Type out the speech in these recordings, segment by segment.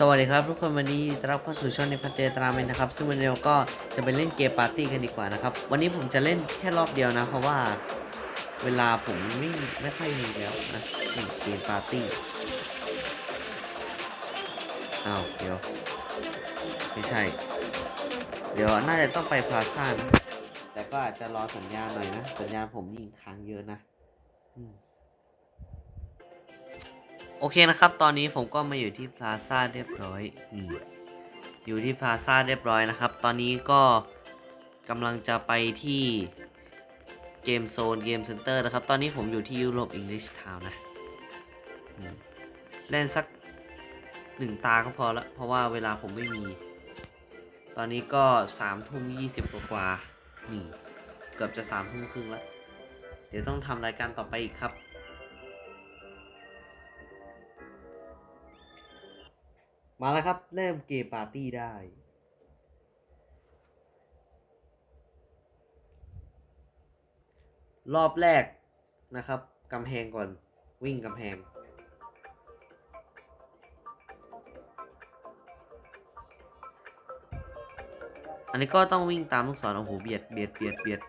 สวัสดีครับทุกคนวันนี้ต้อนรับเข้าสู่ช่องในพัฒเจตราเมนนะครับซึ่งวันนี้ก็จะไปเล่นเกมปาร์ตี้กันดีกว่านะครับ วันนี้ผมจะเล่นแค่รอบเดียวนะ เพราะว่าเวลาผมไม่ไม่ค่อยมีแล้วนะเกมปาร์ตี้อ้าวเดี๋ยวไม่ใช่ เดี๋ยวน่าจะต้องไปพลาซ่านะแต่ก็อาจจะรอสัญญาณหน่อยนะ สัญญาณผมยิงค้างเยอะนะอืม โอเคนะครับ ตอนนี้ผมก็มาอยู่ที่พลาซ่าเรียบร้อยนี่อยู่ที่พลาซ่าเรียบร้อยนะครับ ตอนนี้ก็กำลังจะไปที่เกมโซนเกมเซ็นเตอร์นะครับ ตอนนี้ผมอยู่ที่ยุโรปอังกฤษทาวน์นะเล่นสักหนึ่งตาก็พอละเพราะว่าเวลาผมไม่มี ตอนนี้ก็สามทุ่มยี่สิบกว่านี่เกือบจะสามทุ่มครึ่งล้วเดี๋ยวต้องทำรายการต่อไปอีกครับ มาแล้วครับ เริ่มเกมปาร์ตี้ได้ รอบแรกนะครับกำแพงก่อนวิ่งกำแพง อันนี้ก็ต้องวิ่งตามลูกศรโอ้โหเบียดเบียดเบียดเบียด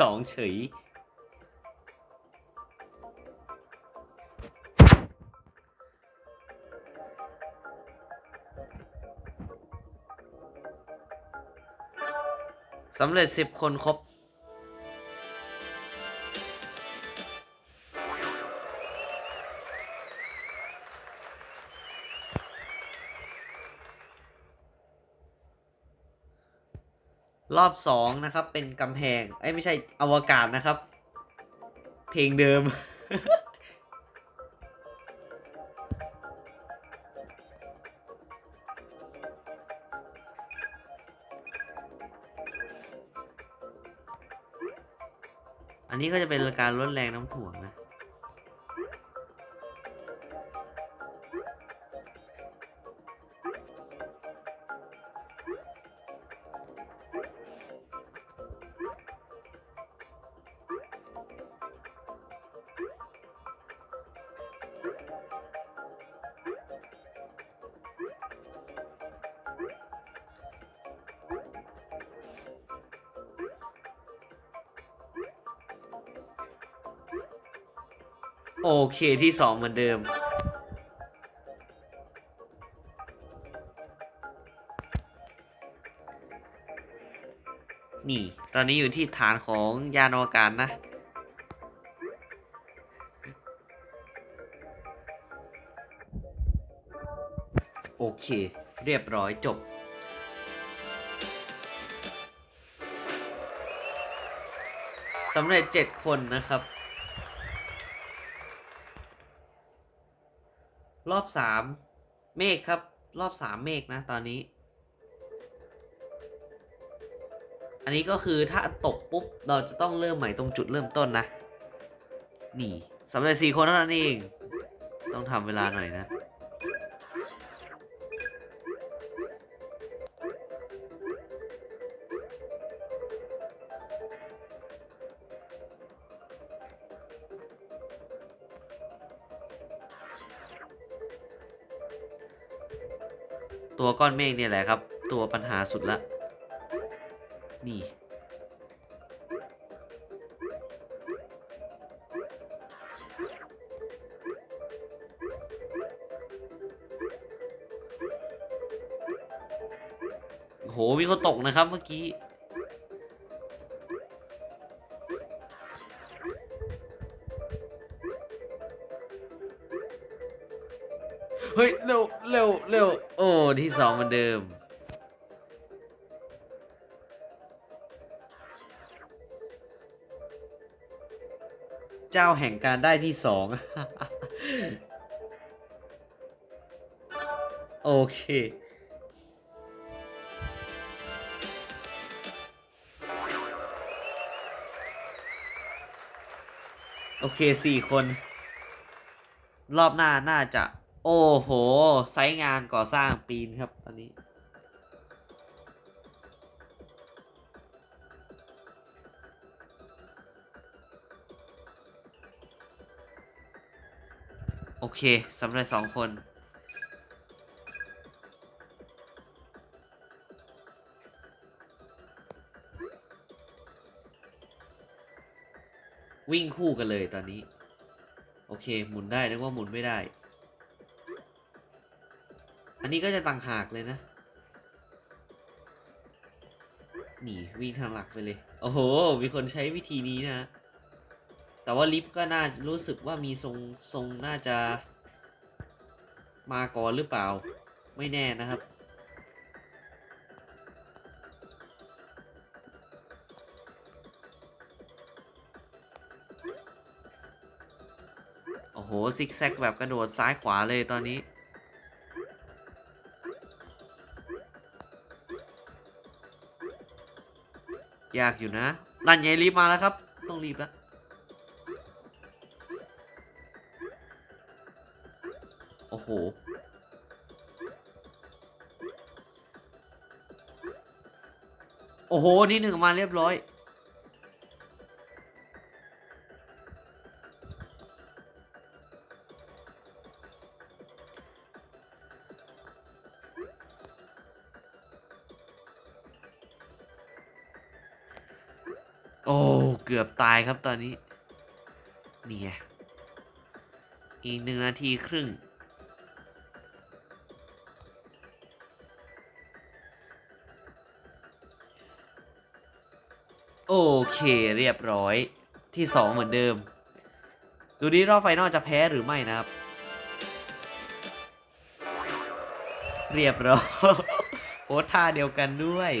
สองเฉย สำเร็จสิบคนครบ รอบสองนะครับ เป็นกำแพงเอ้ไม่ใช่อวกาศนะครับ เพลงเดิม อันนี้ก็จะเป็นการลดแรงน้ำถ่วงนะ โอเคที่สองเหมือนเดิม นี่ ตอนนี้อยู่ที่ฐานของยานอวกาศนะโอเค เรียบร้อยจบ สำเร็จ 7 คนนะครับ รอบสามเมฆครับ รอบสามเมฆนะตอนนี้ อันนี้ก็คือถ้าตกปุ๊บ เราจะต้องเริ่มใหม่ตรงจุดเริ่มต้นนะ นี่สำเร็จสี่คนเท่านั้นเอง ต้องทำเวลาหน่อยนะ ตัวก้อนเมฆเนี่ยแหละครับ ตัวปัญหาสุดละ นี่ โหมีคนตกนะครับเมื่อกี้ เฮ้ย เร็ว เร็ว เร็ว โอ้ ที่สองเหมือนเดิม เจ้าแห่งการได้ที่สอง โอเคโอเคสี่คน รอบหน้าน่าจะ โอ้โห ไซงานก่อสร้างปีนครับตอนนี้ โอเคสำเร็จสองคน วิ่งคู่กันเลยตอนนี้ โอเค หมุนได้นึกว่าหมุนไม่ได้ อันนี้ก็จะต่างหากเลยนะหนีวิ่งทางหลักไปเลย โอ้โห มีคนใช้วิธีนี้นะ แต่ว่าลิฟต์ก็น่ารู้สึกว่ามีทรงทรงน่าจะ มาก่อนหรือเปล่า ไม่แน่นะครับ โอ้โห ซิกแซกแบบกระโดดซ้ายขวาเลยตอนนี้ ยากอยู่นะนั่นไงรีบมาแล้วครับ ต้องรีบแล้วโอ้โหโอ้โห นี่หนึ่งมาเรียบร้อย โอ้เกือบตายครับตอนนี้ นี่ไงอีกหนึ่งนาทีครึ่ง โอเคเรียบร้อยที่สองเหมือนเดิม ดูดิรอบไฟนอลจะแพ้หรือไม่นะครับ เรียบร้อยโอ้ท่าเดียวกันด้วย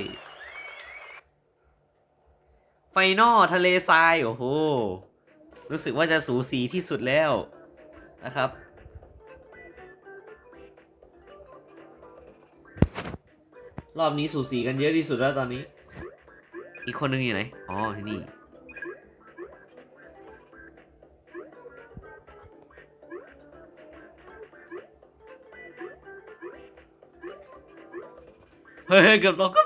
ไฟนอลทะเลทรายโอ้โห รู้สึกว่าจะสูสีที่สุดแล้วนะครับ รอบนี้สูสีกันเยอะที่สุดแล้วตอนนี้ อีกคนนึงอยู่ไหน อ๋อ ที่นี่ เฮ้ยเกือบตกกือบตกเกือบตก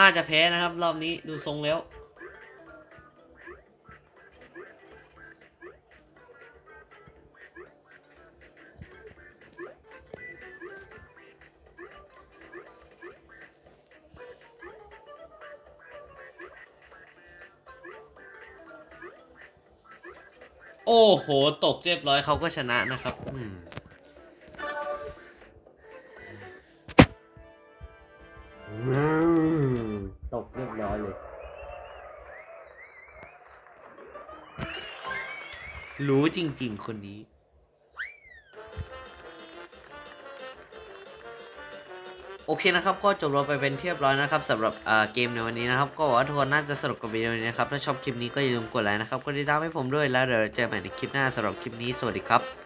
น่าจะแพ้นะครับ รอบนี้ดูทรงแล้ว โอ้โห ตกเรียบร้อยเขาก็ชนะนะครับ อืม ตกเรียบร้อยเลย รู้จริง ๆ คนนี้ โอเคนะครับ ก็จบลงไปเป็นเรียบร้อยนะครับสำหรับเกมในวันนี้นะครับ ก็หวังว่าทุกคนน่าจะสนุกกับวิดีโอนี้นะครับ ถ้าชอบคลิปนี้ก็อย่าลืมกดไลค์นะครับ กดติดตามให้ผมด้วยแล้วเดี๋ยวเจอกันใหม่ในคลิปหน้าสำหรับคลิปนี้สวัสดีครับ